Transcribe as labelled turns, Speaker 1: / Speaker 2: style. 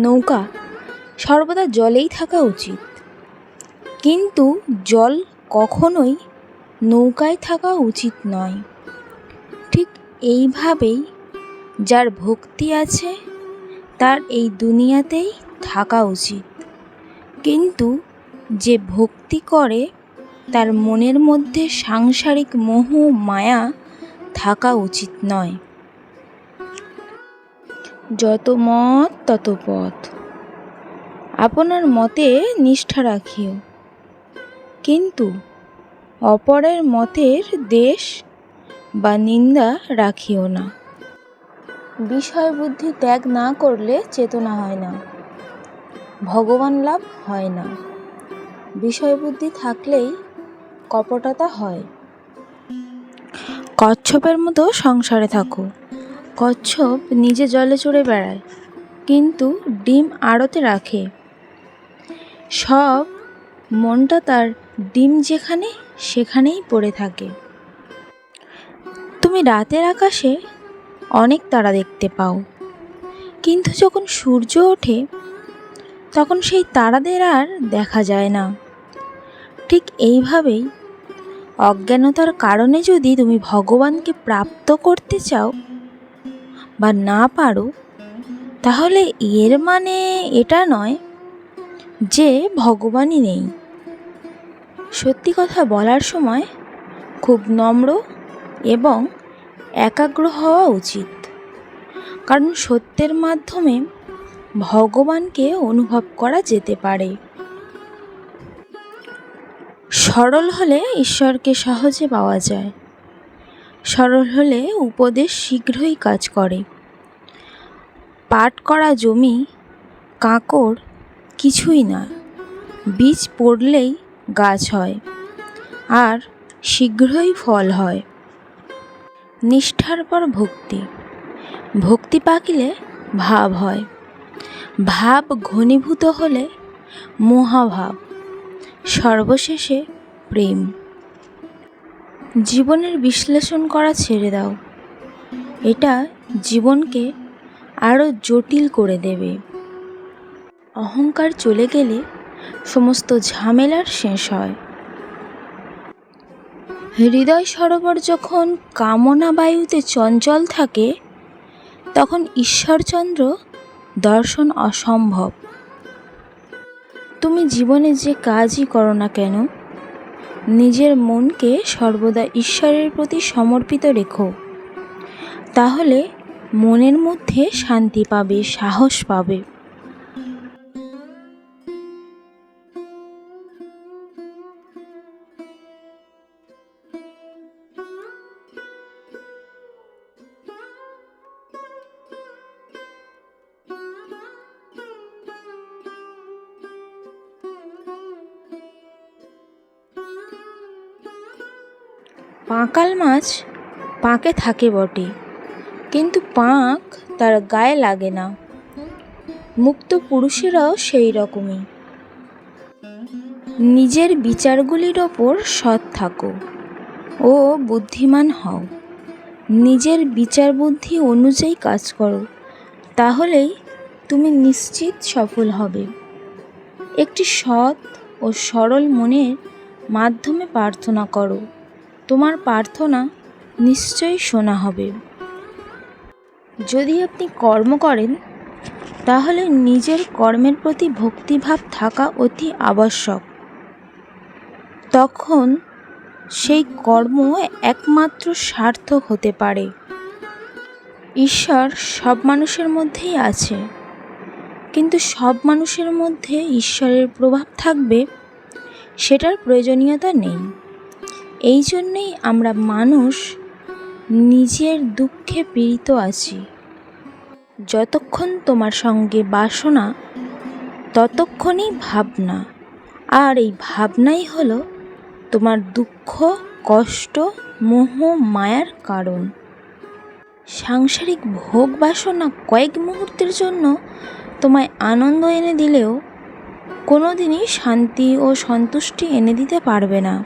Speaker 1: নৌকা সর্বদা জলেই থাকা উচিত। কিন্তু জল কখনোই নৌকায় থাকা উচিত নয়। ঠিক এইভাবেই যার ভক্তি আছে, তার এই দুনিয়াতেই থাকা উচিত। কিন্তু যে ভক্তি করে, তার মনের মধ্যে সাংসারিক মোহ, মায়া থাকা উচিত নয়। যত মত, তত পথ। আপনার মতে নিষ্ঠা রাখিও। কিন্তু অপরের মতের দেশ বা নিন্দা রাখিও না। বিষয় বুদ্ধি ত্যাগ না করলে চেতনা হয় না। ভগবান লাভ হয় না। বিষয় বুদ্ধি থাকলেই কপটতা হয়। কচ্ছপের মতো সংসারে থাকো। কচ্ছপ নিজে জলে চড়ে বেড়ায়, কিন্তু ডিম আড়তে রাখে। সব মনটা তার ডিম যেখানে, সেখানেই পড়ে থাকে। তুমি রাতের আকাশে অনেক তারা দেখতে পাও, কিন্তু যখন সূর্য ওঠে, তখন সেই তারাদের আর দেখা যায় না। ঠিক এইভাবেই অজ্ঞানতার কারণে যদি তুমি ভগবানকে প্রাপ্ত করতে চাও বা না পারো, তাহলে এর মানে এটা নয় যে ভগবানই নেই। সত্যি কথা বলার সময় খুব নম্র এবং একাগ্র হওয়া উচিত। কারণ সত্যের মাধ্যমে ভগবানকে অনুভব করা যেতে পারে। সরল হলে ঈশ্বরকে সহজে পাওয়া যায়। সরল হলে উপদেশ শীঘ্রই কাজ করে। পাট করা জমি, কাঁকড় কিছুই না। বীজ পড়লেই গাছ হয়, আর শীঘ্রই ফল হয়। নিষ্ঠার পর ভক্তি। ভক্তি পাকিলে ভাব হয়। ভাব ঘনীভূত হলে মহাভাব। সর্বশেষে প্রেম। জীবনের বিশ্লেষণ করা ছেড়ে দাও। এটা জীবনকে আরও জটিল করে দেবে। অহংকার চলে গেলে সমস্ত ঝামেলার শেষ হয়। হৃদয় সরোবর যখন কামনা বায়ুতে চঞ্চল থাকে, তখন ঈশ্বরচন্দ্র দর্শন অসম্ভব। তুমি জীবনে যে কাজই করো না কেন নিজের মনকে সর্বদা ঈশ্বরের প্রতি সমর্পিত রেখো। তাহলে মনের মধ্যে শান্তি পাবে সাহস পাবে। পাঁকাল মাছ পাঁকে থাকে বটে, কিন্তু পাঁক তার গায়ে লাগে না। মুক্ত পুরুষেরাও সেই রকমই। নিজের বিচারগুলির ওপর সৎ থাকো ও বুদ্ধিমান হও। নিজের বিচার বুদ্ধি অনুযায়ী কাজ করো, তাহলেই তুমি নিশ্চিত সফল হবে। একটি সৎ ও সরল মনের মাধ্যমে প্রার্থনা করো। তোমার প্রার্থনা নিশ্চয়ই শোনা হবে। যদি আপনি কর্ম করেন, তাহলে নিজের কর্মের প্রতি ভক্তিভাব থাকা অতি আবশ্যক। তখন সেই কর্ম একমাত্র সার্থক হতে পারে। ঈশ্বর সব মানুষের মধ্যেই আছে। কিন্তু সব মানুষের মধ্যে ঈশ্বরের প্রভাব থাকবে, সেটার প্রয়োজনীয়তা নেই। এই জন্যেই আমরা মানুষ নিজের দুঃখে পীড়িত আছি। যতক্ষণ তোমার সঙ্গে বাসনা, ততক্ষণই ভাবনা। আর এই ভাবনাই হলো তোমার দুঃখ, কষ্ট, মোহ, মায়ার কারণ। সাংসারিক ভোগ বাসনা কয়েক মুহূর্তের জন্য তোমায় আনন্দ এনে দিলেও কোনো দিনই শান্তি ও সন্তুষ্টি এনে দিতে পারবে না।